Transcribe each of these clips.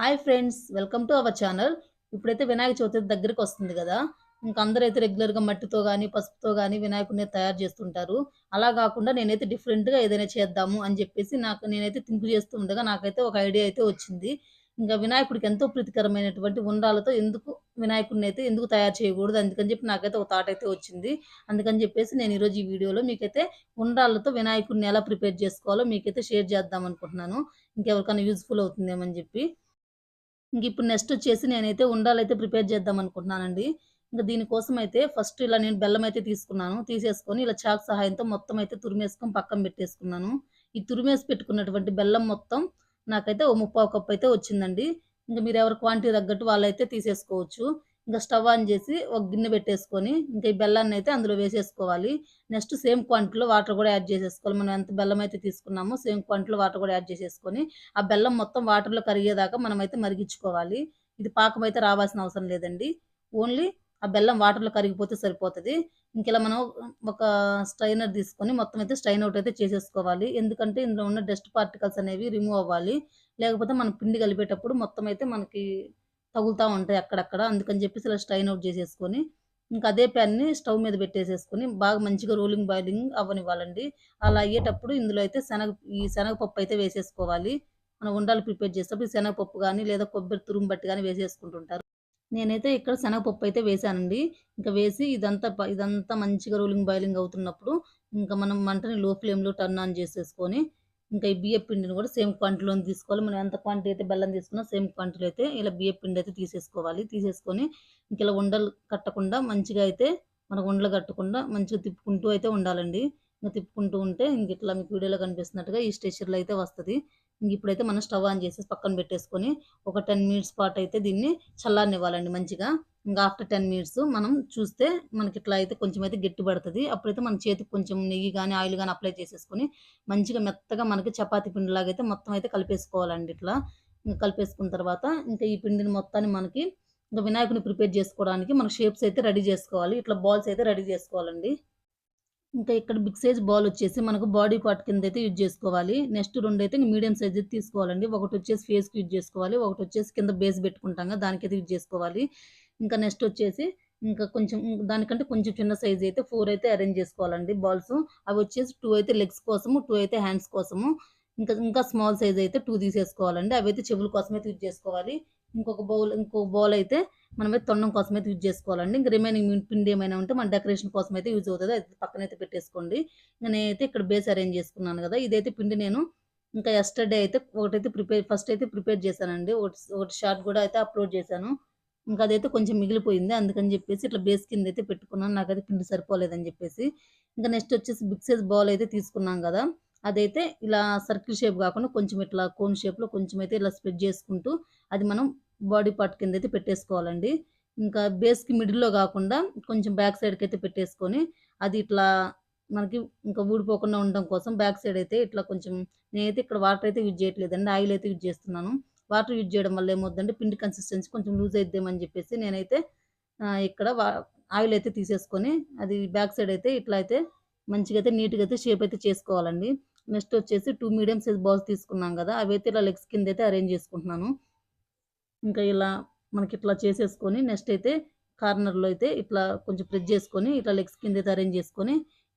Hi friends welcome to our channel. ఇప్పుడైతే వినాయక చవితి దగ్గరికి వస్తుంది కదా. ఇంకా అందరూ అయితే రెగ్యులర్గా మట్టితో కానీ పసుపుతో కానీ వినాయకుడిని తయారు చేస్తుంటారు. అలా కాకుండా నేనైతే డిఫరెంట్గా ఏదైనా చేద్దాము అని చెప్పేసి నాకు నేనైతే థింక్ చేస్తూ ఉండగా నాకైతే ఒక ఐడియా అయితే వచ్చింది. ఇంకా వినాయకుడికి ఎంతో ప్రీతికరమైనటువంటి ఉండాలతో ఎందుకు వినాయకుడిని అయితే ఎందుకు తయారు చేయకూడదు అందుకని చెప్పి నాకైతే ఒక థాట్ అయితే వచ్చింది. అందుకని చెప్పేసి నేను ఈరోజు ఈ వీడియోలో మీకైతే ఉండాలతో వినాయకుడిని ఎలా ప్రిపేర్ చేసుకోవాలో మీకైతే షేర్ చేద్దాం అనుకుంటున్నాను. ఇంకెవరికైనా యూజ్ఫుల్ అవుతుందేమని చెప్పి. ఇంక ఇప్పుడు నెక్స్ట్ వచ్చేసి నేనైతే ఉండాలైతే ప్రిపేర్ చేద్దాం అనుకుంటున్నానండి. ఇంకా దీనికోసం అయితే ఫస్ట్ ఇలా నేను బెల్లం అయితే తీసుకున్నాను. తీసేసుకొని ఇలా చాక్ సహాయంతో మొత్తం అయితే తురిమేసుకొని పక్కన పెట్టేసుకున్నాను. ఈ తురిమేసి పెట్టుకున్నటువంటి బెల్లం మొత్తం నాకైతే ఓ ముప్పావు కప్పు అయితే వచ్చిందండి. ఇంకా మీరు ఎవరి క్వాంటిటీ తగ్గట్టు వాళ్ళైతే తీసేసుకోవచ్చు. ఇంకా స్టవ్ ఆన్ చేసి ఒక గిన్నె పెట్టేసుకొని ఇంకా ఈ బెల్లాన్ని అయితే అందులో వేసేసుకోవాలి. నెక్స్ట్ సేమ్ క్వాంటిటీలో వాటర్ కూడా యాడ్ చేసేసుకోవాలి. మనం ఎంత బెల్లం అయితే తీసుకున్నామో సేమ్ క్వాంటిటీలో వాటర్ కూడా యాడ్ చేసేసుకొని ఆ బెల్లం మొత్తం వాటర్లో కరిగేదాకా మనం అయితే మరిగించుకోవాలి. ఇది పాకం అయితే రావాల్సిన అవసరం లేదండి. ఓన్లీ ఆ బెల్లం వాటర్లో కరిగిపోతే సరిపోతుంది. ఇంకెలా మనం ఒక స్ట్రైనర్ తీసుకొని మొత్తం అయితే స్ట్రైన్ అవుట్ అయితే చేసేసుకోవాలి. ఎందుకంటే ఇందులో ఉన్న డస్ట్ పార్టికల్స్ అనేవి రిమూవ్ అవ్వాలి. లేకపోతే మనం పిండి కలిపేటప్పుడు మొత్తం అయితే మనకి తగులుతూ ఉంటాయి అక్కడక్కడ. అందుకని చెప్పేసి ఇలా స్ట్రైన్ అవుట్ చేసేసుకొని ఇంకా అదే ప్యాన్ని స్టవ్ మీద పెట్టేసేసుకొని బాగా మంచిగా రోలింగ్ బాయిలింగ్ అవ్వనివ్వాలండి. అలా అయ్యేటప్పుడు ఇందులో అయితే శనగ ఈ శనగపప్పు అయితే వేసేసుకోవాలి. మనం ఉండాలి ప్రిపేర్ చేసేటప్పుడు శనగపప్పు కానీ లేదా కొబ్బరి తురుము బట్టి కానీ వేసేసుకుంటుంటారు. నేనైతే ఇక్కడ శనగపప్పు అయితే వేసానండి ఇంకా వేసి ఇదంతా ఇదంతా మంచిగా రోలింగ్ బాయిలింగ్ అవుతున్నప్పుడు ఇంకా మనం మంటని లో ఫ్లేమ్లో టర్న్ ఆన్ చేసేసుకొని ఇంకా ఈ బియ్య పిండిని కూడా సేమ్ క్వాంటిటీలో తీసుకోవాలి. మనం ఎంత క్వాంటిటీ అయితే బెల్లం తీసుకున్నా సేమ్ క్వాంటిటీలో అయితే ఇలా బియ్య పిండి అయితే తీసేసుకోవాలి. తీసేసుకొని ఇంక ఇలా ఉండలు కట్టకుండా మంచిగా అయితే మనకు ఉండలు కట్టకుండా మంచిగా తిప్పుకుంటూ అయితే ఉండాలండి. ఇంకా తిప్పుకుంటూ ఉంటే ఇంక ఇట్లా మీకు వీడియోలో కనిపిస్తున్నట్టుగా ఈ స్టేషన్లో అయితే వస్తుంది. ఇంక ఇప్పుడైతే మనం స్టవ్ ఆన్ చేసేసి పక్కన పెట్టేసుకొని ఒక టెన్ మినిట్స్ పాటు అయితే దీన్ని చల్లారనివ్వాలండి మంచిగా. ఇంకా ఆఫ్టర్ టెన్ మినిట్స్ మనం చూస్తే మనకి ఇట్లా అయితే కొంచెం అయితే గట్టి పడుతుంది. అప్పుడైతే మన చేతికి కొంచెం నెయ్యి కానీ ఆయిల్ కానీ అప్లై చేసేసుకొని మంచిగా మెత్తగా మనకి చపాతీ పిండిలాగా అయితే మొత్తం అయితే కలిపేసుకోవాలండి ఇట్లా. ఇంకా కలిపేసుకున్న తర్వాత ఇంకా ఈ పిండిని మొత్తాన్ని మనకి ఇంకా వినాయకుని ప్రిపేర్ చేసుకోవడానికి మన షేప్స్ అయితే రెడీ చేసుకోవాలి. ఇట్లా బాల్స్ అయితే రెడీ చేసుకోవాలండి. ఇంకా ఇక్కడ బిగ్ సైజ్ బాల్ వచ్చేసి మనకు బాడీ పార్ట్ కింద అయితే యూజ్ చేసుకోవాలి. నెక్స్ట్ రెండు అయితే మీడియం సైజ్ అయితే తీసుకోవాలండి. ఒకటి వచ్చేసి ఫేస్కి యూజ్ చేసుకోవాలి. ఒకటి వచ్చేసి కింద బేస్ పెట్టుకుంటాం కదా దానికైతే యూజ్ చేసుకోవాలి. ఇంకా నెక్స్ట్ వచ్చేసి ఇంకా కొంచెం దానికంటే కొంచెం చిన్న సైజ్ అయితే ఫోర్ అయితే అరేంజ్ చేసుకోవాలండి బాల్స్. అవి వచ్చేసి టూ అయితే లెగ్స్ కోసము టూ అయితే హ్యాండ్స్ కోసము. ఇంకా ఇంకా స్మాల్ సైజ్ అయితే టూ తీసేసుకోవాలండి. అవి అయితే చెవుల కోసమైతే యూజ్ చేసుకోవాలి. ఇంకొక బౌల్ ఇంకొక బౌల్ అయితే మనమైతే తొండం కోసం అయితే యూజ్ చేసుకోవాలండి. ఇంకా రిమైనింగ్ పిండి ఏమైనా ఉంటే మన డెకరేషన్ కోసం అయితే యూజ్ అవుతుంది. అది పక్కన అయితే పెట్టేసుకోండి. ఇంకా నేనైతే ఇక్కడ బేస్ అరేంజ్ చేసుకున్నాను కదా ఇదైతే పిండి నేను ఇంకా ఎస్టర్డే అయితే ఒకటైతే ప్రిపేర్ ఫస్ట్ అయితే ప్రిపేర్ చేశానండి. ఒకటి ఒకటి షార్ట్ కూడా అయితే అప్లోడ్ చేశాను. ఇంకా అదైతే కొంచెం మిగిలిపోయింది. అందుకని చెప్పేసి ఇట్లా బేస్ కింద అయితే పెట్టుకున్నాను. నాకు అది పిండి సరిపోలేదని చెప్పేసి. ఇంకా నెక్స్ట్ వచ్చేసి బిగ్ సైజ్ బౌల్ అయితే తీసుకున్నాం కదా. అదైతే ఇలా సర్కిల్ షేప్ కాకుండా కొంచెం ఇట్లా కోన్ షేప్లో కొంచెం అయితే ఇలా స్ప్రెడ్ చేసుకుంటూ అది మనం బాడీ పార్ట్ కింద అయితే పెట్టేసుకోవాలండి. ఇంకా బేస్కి మిడిల్లో కాకుండా కొంచెం బ్యాక్ సైడ్కి అయితే పెట్టేసుకొని అది ఇట్లా మనకి ఇంకా ఊడిపోకుండా ఉండడం కోసం బ్యాక్ సైడ్ అయితే ఇట్లా కొంచెం నేనైతే ఇక్కడ వాటర్ అయితే యూజ్ చేయట్లేదండి. ఆయిల్ అయితే యూజ్ చేస్తున్నాను. వాటర్ యూజ్ చేయడం వల్ల ఏమవుతుందంటే పిండి కన్సిస్టెన్సీ కొంచెం లూజ్ అయిద్దామని చెప్పేసి నేనైతే ఇక్కడ ఆయిల్ అయితే తీసేసుకొని అది బ్యాక్ సైడ్ అయితే ఇట్లా అయితే మంచిగా అయితే నీట్గా అయితే షేప్ అయితే చేసుకోవాలండి. నెక్స్ట్ వచ్చేసి టూ మీడియం సైజ్ బాల్స్ తీసుకున్నాం కదా అవి అయితే ఇలా లెగ్స్ కింద అయితే అరేంజ్ చేసుకుంటున్నాను. ఇంకా ఇలా మనకి ఇట్లా చేసేసుకొని నెక్స్ట్ అయితే కార్నర్లో అయితే ఇట్లా కొంచెం ప్రెస్ చేసుకొని ఇట్లా లెగ్స్ కింద అయితే అరేంజ్ చేసుకొని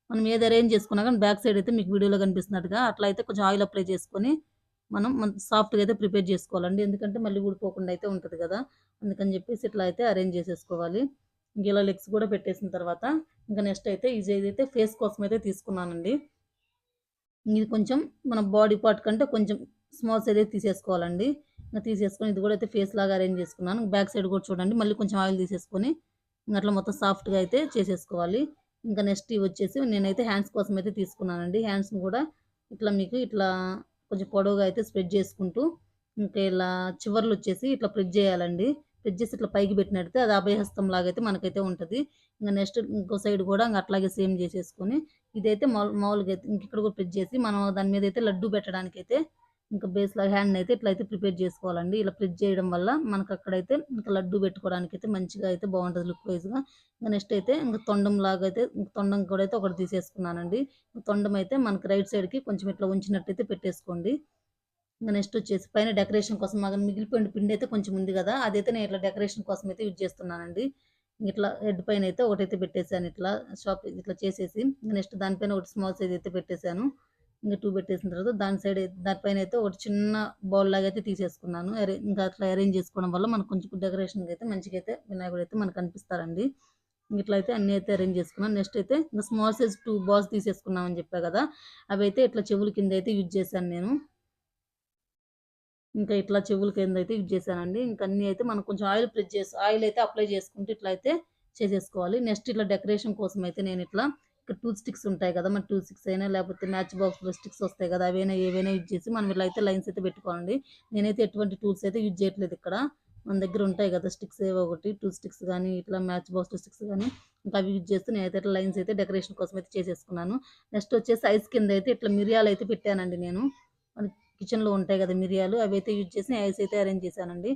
మనం ఏది అరేంజ్ చేసుకున్నా కానీ బ్యాక్ సైడ్ అయితే మీకు వీడియోలో కనిపిస్తున్నట్టుగా అట్లా అయితే కొంచెం ఆయిల్ అప్లై చేసుకొని మనం సాఫ్ట్గా అయితే ప్రిపేర్ చేసుకోవాలండి. ఎందుకంటే మళ్ళీ ఊడిపోకుండా అయితే ఉంటుంది కదా. అందుకని చెప్పేసి ఇట్లా అయితే అరేంజ్ చేసేసుకోవాలి. ఇంక ఇలా లెగ్స్ కూడా పెట్టేసిన తర్వాత ఇంకా నెక్స్ట్ అయితే ఇది అయితే ఫేస్ కోసం అయితే తీసుకున్నానండి. ఇది కొంచెం మన బాడీ పార్ట్ కంటే కొంచెం స్మాల్ సైజ్ అయితే తీసేసుకోవాలండి. ఇంకా తీసేసుకొని ఇది కూడా అయితే ఫేస్ లాగా అరేంజ్ చేసుకున్నాను. బ్యాక్ సైడ్ కూడా చూడండి. మళ్ళీ కొంచెం ఆయిల్ తీసేసుకొని ఇంకా అట్లా మొత్తం సాఫ్ట్గా అయితే చేసేసుకోవాలి. ఇంకా నెక్స్ట్ ఇవి వచ్చేసి నేనైతే హ్యాండ్స్ కోసం అయితే తీసుకున్నానండి. హ్యాండ్స్ని కూడా ఇట్లా మీకు ఇట్లా కొంచెం పొడవుగా అయితే స్ప్రెడ్ చేసుకుంటూ ఇంకా ఇలా చివర్లు వచ్చేసి ఇట్లా ప్రెడ్ చేయాలండి. ప్రెడ్ చేసి ఇట్లా పైకి పెట్టినట్టు అది అభయహస్తం లాగా అయితే మనకైతే ఉంటుంది. ఇంకా నెక్స్ట్ ఇంకో సైడ్ కూడా ఇంకా అట్లాగే సేమ్ చేసేసుకొని ఇదైతే మామూలు మామూలుగా అయితే ఇంక ఇక్కడ కూడా ప్రెడ్ చేసి మనం దాని మీద అయితే లడ్డు పెట్టడానికి అయితే ఇంకా బేస్ లాగా హ్యాండ్ అయితే ఇట్లా అయితే ప్రిపేర్ చేసుకోవాలండి. ఇలా ఫ్రిడ్జ్ చేయడం వల్ల మనకు అక్కడైతే ఇంకా లడ్డు పెట్టుకోవడానికి అయితే మంచిగా అయితే బాగుంటుంది లుక్ వైజ్గా ఇంకా నెక్స్ట్ అయితే ఇంకా తొండం లాగా అయితే తొండం కూడా అయితే ఒకటి తీసేసుకున్నానండి. తొండం అయితే మనకి రైట్ సైడ్కి కొంచెం ఇట్లా ఉంచినట్టయితే పెట్టేసుకోండి. ఇంకా నెక్స్ట్ వచ్చేసి పైన డెకరేషన్ కోసం మాకు మిగిలిపోయిన పిండి అయితే కొంచెం ఉంది కదా అదైతే నేను ఇట్లా డెకరేషన్ కోసం అయితే యూజ్ చేస్తున్నానండి. ఇట్లా హెడ్ పైన అయితే ఒకటైతే పెట్టేశాను. ఇట్లా షాప్ ఇట్లా చేసేసి నెక్స్ట్ దానిపైన ఒకటి స్మాల్ సైజ్ అయితే పెట్టేశాను. ఇంకా టూ పెట్టేసిన తర్వాత దాని సైడ్ దానిపైన అయితే ఒకటి చిన్న బౌల్ లాగా అయితే తీసేసుకున్నాను. ఇంకా అట్లా అరేంజ్ చేసుకోవడం వల్ల మనకు కొంచెం డెకరేషన్ అయితే మంచిగా అయితే వినాయకుడు అయితే మనకు కనిపిస్తారండి. ఇట్లా అయితే అన్నీ అయితే అరేంజ్ చేసుకున్నాను. నెక్స్ట్ అయితే ఇంకా స్మాల్ సైజ్ టూ బాల్స్ తీసేసుకున్నామని చెప్పా కదా అవి అయితే ఇట్లా చెవుల కింద అయితే యూజ్ చేశాను నేను. ఇంకా ఇట్లా చెవుల కింద అయితే యూజ్ చేశానండి. ఇంకా అన్నీ అయితే మనం కొంచెం ఆయిల్ ప్రెస్ చేసి ఆయిల్ అయితే అప్లై చేసుకుంటే ఇట్లా అయితే చేసేసుకోవాలి. నెక్స్ట్ ఇట్లా డెకరేషన్ కోసం అయితే నేను ఇట్లా టూ స్టిక్స్ ఉంటాయి కదా మన టూ స్టిక్స్ అయినా లేకపోతే మ్యాచ్ బాక్స్లో స్టిక్స్ వస్తాయి కదా అవైనా ఏవైనా యూజ్ చేసి మనం ఇలా అయితే లైన్స్ అయితే పెట్టుకోవాలండి. నేనైతే ఎటువంటి టూల్స్ అయితే యూజ్ చేయట్లేదు ఇక్కడ. మన దగ్గర ఉంటాయి కదా స్టిక్స్ ఏవో ఒకటి టూ స్టిక్స్ కానీ ఇట్లా మ్యాచ్ బాక్స్ స్టిక్స్ కానీ ఇంకా అవి యూజ్ చేస్తూ నేనైతే ఇట్లా లైన్స్ అయితే డెకరేషన్ కోసం అయితే చేసేసుకున్నాను. నెక్స్ట్ వచ్చేసి ఐస్ కింద అయితే ఇట్లా మిరియాలు అయితే పెట్టానండి నేను. మన కిచెన్లో ఉంటాయి కదా మిరియాలు అవి అయితే యూజ్ చేసి ఐస్ అయితే అరేంజ్ చేశానండి.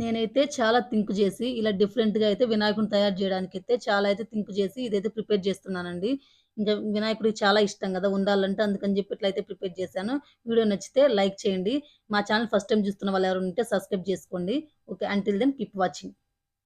నేనైతే చాలా థింక్ చేసి ఇలా డిఫరెంట్గా అయితే వినాయకుడిని తయారు చేయడానికి అయితే చాలా అయితే థింక్ చేసి ఇదైతే ప్రిపేర్ చేస్తున్నానండి. ఇంకా వినాయకుడికి చాలా ఇష్టం కదా ఉండాలంటే అందుకని చెప్పి ఇట్లా అయితే ప్రిపేర్ చేశాను. వీడియో నచ్చితే లైక్ చేయండి. మా ఛానల్ ఫస్ట్ టైం చూస్తున్న వాళ్ళు ఎవరు ఉంటే సబ్స్క్రైబ్ చేసుకోండి. Okay until then keep watching